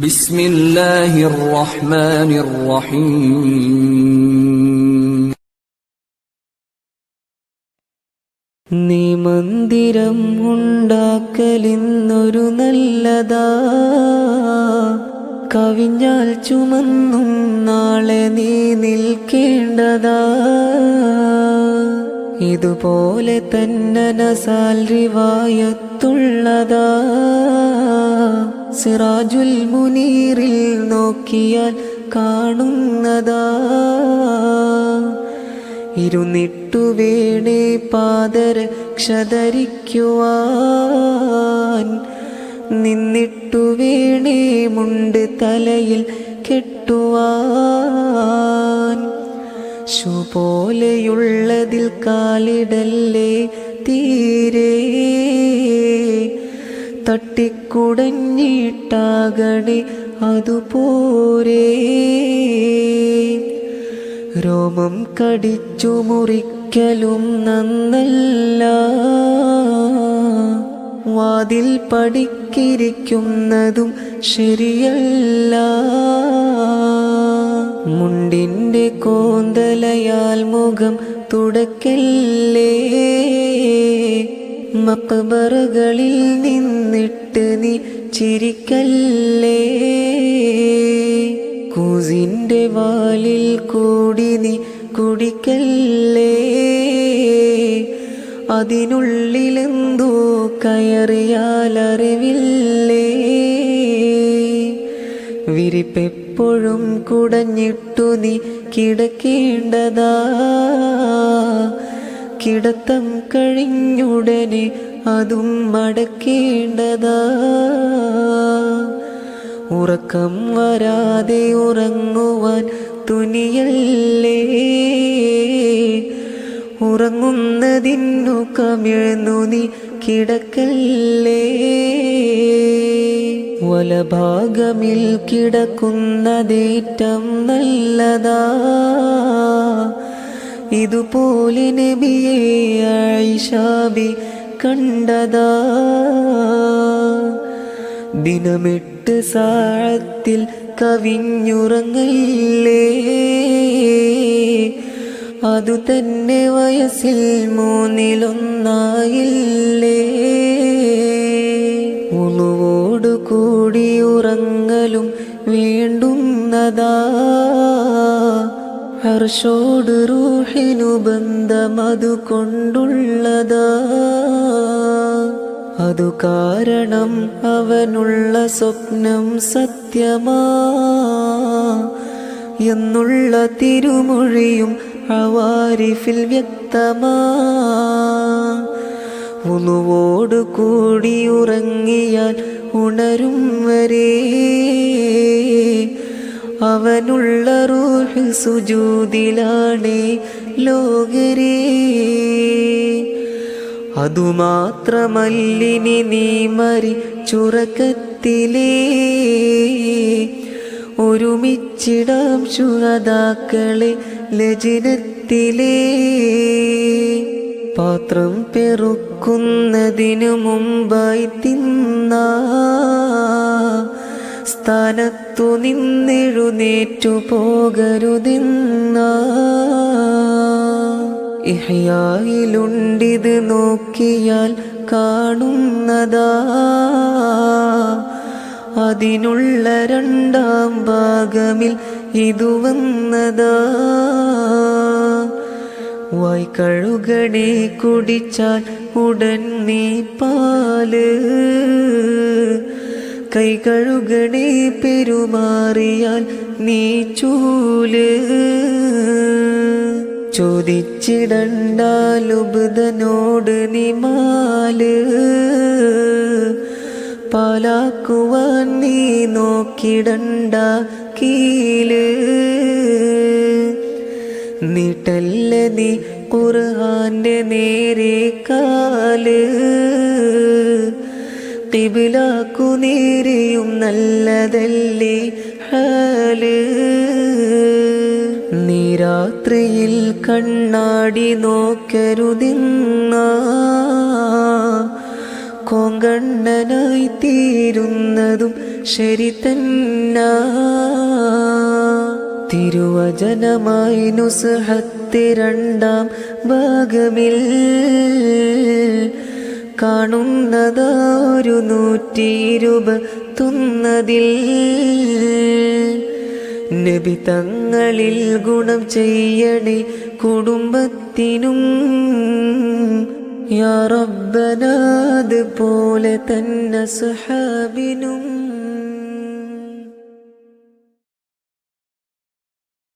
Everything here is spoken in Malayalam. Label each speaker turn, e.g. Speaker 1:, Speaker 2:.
Speaker 1: ബിസ്മില്ലാഹിർ റഹ്മാനിർ റഹീം
Speaker 2: നീ മന്ദിരം ഉണ്ടാക്കലിന്നൊരു നല്ലതാ. കവിഞ്ഞാൽ ചുമന്നും നാളെ നീ നിൽക്കേണ്ടതാ. ഇതുപോലെ തന്നെ നസാൽ റിവായത്തുള്ളതാ. സിറാജുൽ മുനീറിൽ നോക്കിയാൽ കാണുന്നതാ. ഇരുന്നിട്ടു വേണേ പാദരക്ഷധരിക്കുവാൻ. നിന്നിട്ടു വേണേ മുണ്ട് തലയിൽ കെട്ടുവാൻ. ശുപോലെയുള്ളതിൽ കാലിടല്ലേ തീരെ. തട്ടിക്കുടഞ്ഞിട്ടാകണേ അതുപോരെ. രോമം കടിച്ചു മുറിക്കലും നന്നല്ല. വാതിൽ പടിക്കിരിക്കുന്നതും ശരിയല്ല. മുണ്ടിന്റെ കോന്തലയാൽ മുഖം തുടക്കല്ലേ? മക്ബറുകളിൽ നിന്നിട്ട് നീ ചിരിക്കല്ലേ? കൂസിന്റെ വാലിൽ കൂടി നീ കുടിക്കല്ലേ? അതിനുള്ളിലെന്തോ കയറിയാലറിവില്ലേ വിരിപ്പെപ്പോഴും കുടഞ്ഞിട്ടു നീ കിടക്കേണ്ടതാ? കിടത്തം കഴിഞ്ഞുടനെ അതും മടക്കേണ്ടതാ. ഉറക്കം വരാതെ ഉറങ്ങുവാൻ തുനിയല്ലേ? ഉറങ്ങുന്നതിന്നു കമിഴ്ന്നു നീ കിടക്കല്ലേ? വലഭാഗമിൽ കിടക്കുന്നതേറ്റം നല്ലതാ. ഇതുപോലെ നബിയെ ആയിഷാബി കണ്ടതാ. ദിനമെട്ട് സാഴത്തിൽ കവിഞ്ഞുറങ്ങില്ലേ. അതു തന്നെ വയസ്സിൽ മൂന്നിലൊന്നായില്ലേ. ഉളുവോടു കൂടി ഉറങ്ങലും വേണ്ടുന്നതാ. ഹർഷോട് റൂഹിനു ബന്ധമതു കൊണ്ടുള്ളതാ അതു കാരണം അവനുള്ള സ്വപ്നം സത്യമാ. എന്നുള്ള തിരുമൊഴിയും അവാരിഫിൽ വ്യക്തമാ. ഉളുവോട് കൂടി ഉറങ്ങിയാൽ ഉണരും വരെ. അവനുള്ള റൂഹ് സുജൂതിലാണ് ലോകരേ. അതുമാത്രമല്ലിനി നീ മരി ചുറക്കത്തിലേ. ഒരുമിച്ചിടാം ശുഹതാക്കളെ ലജിനത്തിലേ. പാത്രം പെറുക്കുന്നതിനു മുമ്പായി തിന്ന. സ്ഥാനത്തു നിന്നെഴുന്നേറ്റു പോകരുതെന്ന ഇഹയായിലുണ്ടിത് നോക്കിയാൽ കാണുന്നതാ. അതിനുള്ള രണ്ടാം ഭാഗമിൽ ഇതു വന്നതാ. വായ്ക്കഴുകണേ കുടിച്ചാൽ ഉടൻ നീ പാൽ. കൈ കഴുകണേ പെരുമാറിയാൽ നീ ചൂൽ. ചോദിച്ചിടണ്ടാലുബുധനോട് നിമാൽ പാലാക്കുവാൻ നീ നോക്കിടണ്ട കീൽ. നീട്ടല്ല നീ കുറാന്റെ നേരെ കാൽ. കിബിലാക്കു നേരെയും നല്ലതല്ലേ ഹാൽ? നീരാത്രിയിൽ കണ്ണാടി നോക്കരുതിന്ന കോങ്കണ്ണനായി തീരുന്നതും ശരി തന്ന. തിരുവചനമായി നുസഹത്തി രണ്ടാം ഭാഗമിൽ കാണുന്നതൊരു തുന്നതിൽ നബി തങ്ങളിൽ ഗുണം ചെയ്യണേ കുടുംബത്തിനും. യാ പോലെ തന്നെ സുഹാബിനും.